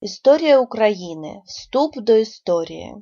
Історія України. Вступ до історії.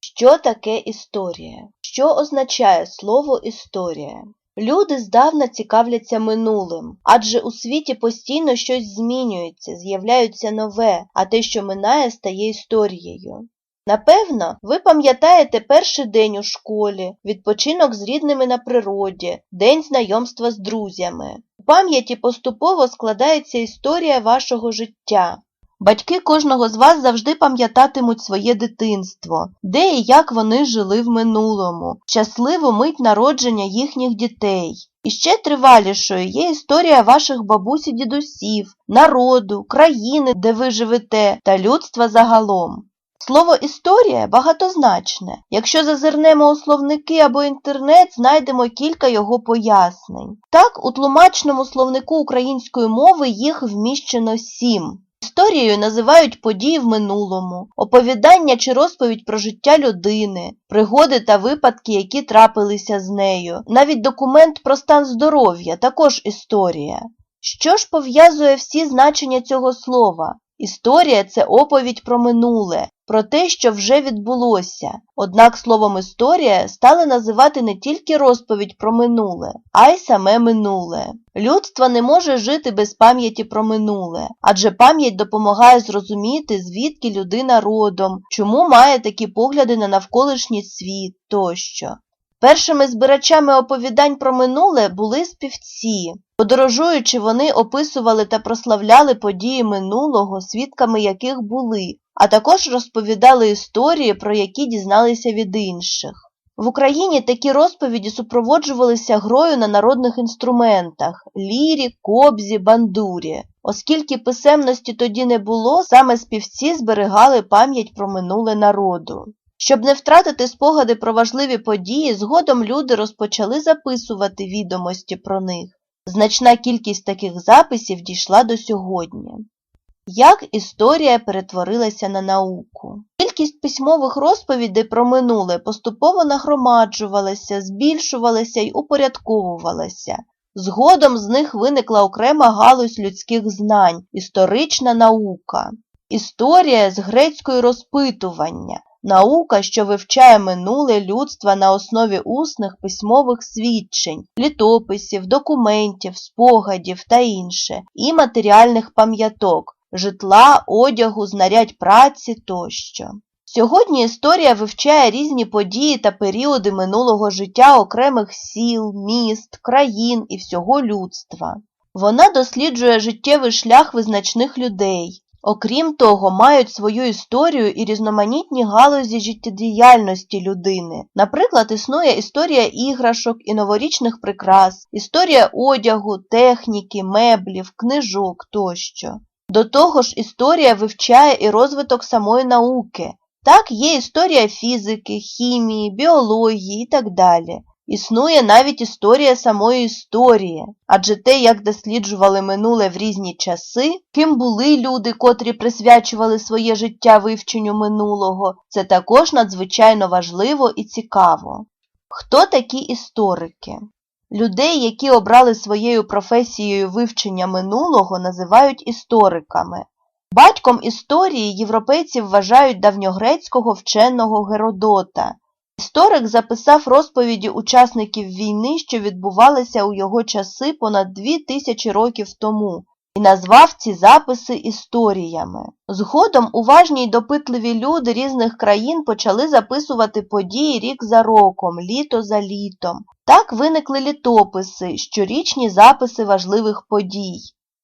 Що таке історія? Що означає слово історія? Люди здавна цікавляться минулим, адже у світі постійно щось змінюється, з'являється нове, а те, що минає, стає історією. Напевно, ви пам'ятаєте перший день у школі, відпочинок з рідними на природі, день знайомства з друзями. У пам'яті поступово складається історія вашого життя. Батьки кожного з вас завжди пам'ятатимуть своє дитинство, де і як вони жили в минулому, щасливу мить народження їхніх дітей. І ще тривалішою є історія ваших бабусь і дідусів, народу, країни, де ви живете, та людства загалом. Слово історія багатозначне. Якщо зазирнемо у словники або інтернет, знайдемо кілька його пояснень. Так, у тлумачному словнику української мови їх вміщено сім. Історією називають події в минулому, оповідання чи розповідь про життя людини, пригоди та випадки, які трапилися з нею, навіть документ про стан здоров'я також історія. Що ж пов'язує всі значення цього слова? Історія це оповідь про минуле, про те, що вже відбулося. Однак словом історія стали називати не тільки розповідь про минуле, а й саме минуле. Людство не може жити без пам'яті про минуле, адже пам'ять допомагає зрозуміти, звідки людина родом, чому має такі погляди на навколишній світ тощо. Першими збирачами оповідань про минуле були співці. Подорожуючи, вони описували та прославляли події минулого, свідками яких були, а також розповідали історії, про які дізналися від інших. В Україні такі розповіді супроводжувалися грою на народних інструментах лірі, кобзі, бандурі. Оскільки писемності тоді не було, саме співці зберігали пам'ять про минуле народу. Щоб не втратити спогади про важливі події, згодом люди розпочали записувати відомості про них. Значна кількість таких записів дійшла до сьогодні. Як історія перетворилася на науку? Кількість письмових розповідей про минуле поступово нагромаджувалася, збільшувалася й упорядковувалася. Згодом з них виникла окрема галузь людських знань історична наука. Історія з грецької розпитування, наука, що вивчає минуле людства на основі усних письмових свідчень, літописів, документів, спогадів та інше, і матеріальних пам'яток, житла, одягу, знарядь праці тощо. Сьогодні історія вивчає різні події та періоди минулого життя окремих сіл, міст, країн і всього людства. Вона досліджує життєвий шлях визначних людей. Окрім того, мають свою історію і різноманітні галузі життєдіяльності людини. Наприклад, існує історія іграшок і новорічних прикрас, історія одягу, техніки, меблів, книжок тощо. До того ж, історія вивчає і розвиток самої науки. Так, є історія фізики, хімії, біології і так далі. Існує навіть історія самої історії, адже те, як досліджували минуле в різні часи, ким були люди, котрі присвячували своє життя вивченню минулого, це також надзвичайно важливо і цікаво. Хто такі історики? Людей, які обрали своєю професією вивчення минулого, називають істориками. Батьком історії європейці вважають давньогрецького вченого Геродота. Історик записав розповіді учасників війни, що відбувалися у його часи понад дві тисячі років тому, і назвав ці записи історіями. Згодом уважні й допитливі люди різних країн почали записувати події рік за роком, літо за літом. Так виникли літописи, щорічні записи важливих подій.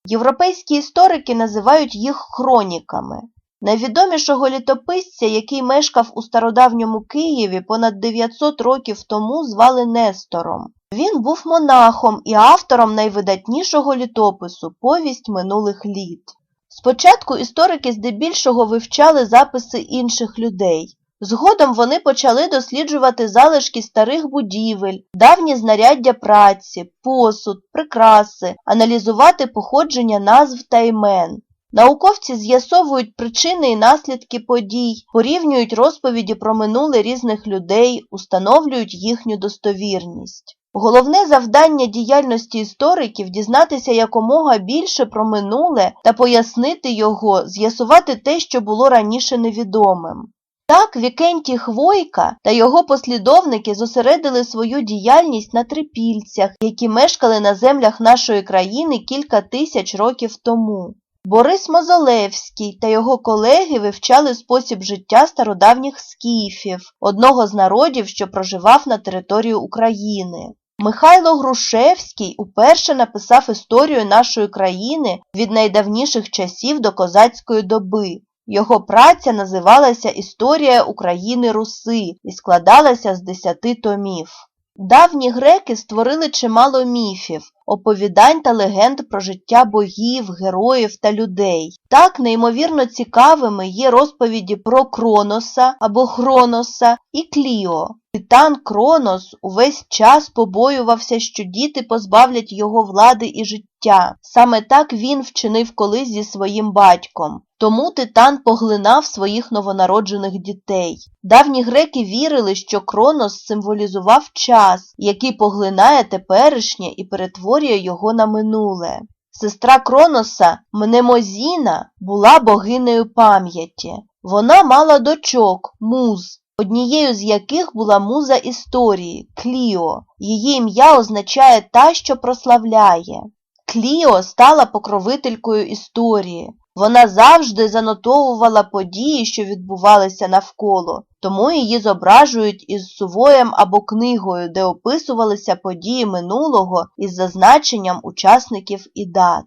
Європейські історики називають їх хроніками. Найвідомішого літописця, який мешкав у стародавньому Києві понад 900 років тому, звали Нестором. Він був монахом і автором найвидатнішого літопису Повість минулих літ. Спочатку історики здебільшого вивчали записи інших людей. Згодом вони почали досліджувати залишки старих будівель, давні знаряддя праці, посуд, прикраси, аналізувати походження назв та імен. Науковці з'ясовують причини і наслідки подій, порівнюють розповіді про минуле різних людей, установлюють їхню достовірність. Головне завдання діяльності істориків дізнатися якомога більше про минуле та пояснити його, з'ясувати те, що було раніше невідомим. Так Вікентій Хвойка та його послідовники зосередили свою діяльність на трипільцях, які мешкали на землях нашої країни кілька тисяч років тому. Борис Мозолевський та його колеги вивчали спосіб життя стародавніх скіфів, одного з народів, що проживав на території України. Михайло Грушевський уперше написав історію нашої країни від найдавніших часів до козацької доби. Його праця називалася Історія України Руси і складалася з десяти томів. Давні греки створили чимало міфів, оповідань та легенд про життя богів, героїв та людей. Так неймовірно цікавими є розповіді про Кроноса або Хроноса і Кліо. Титан Кронос увесь час побоювався, що діти позбавлять його влади і життя. Саме так він вчинив колись зі своїм батьком. Тому титан поглинав своїх новонароджених дітей. Давні греки вірили, що Кронос символізував час, який поглинає теперішнє і перетворює його на минуле. Сестра Кроноса Мнемозіна була богинею пам'яті. Вона мала дочок, муз, однією з яких була муза історії Кліо. Її ім'я означає та, що прославляє. Кліо стала покровителькою історії. Вона завжди занотовувала події, що відбувалися навколо, тому її зображують із сувоєм або книгою, де описувалися події минулого із зазначенням учасників і дат.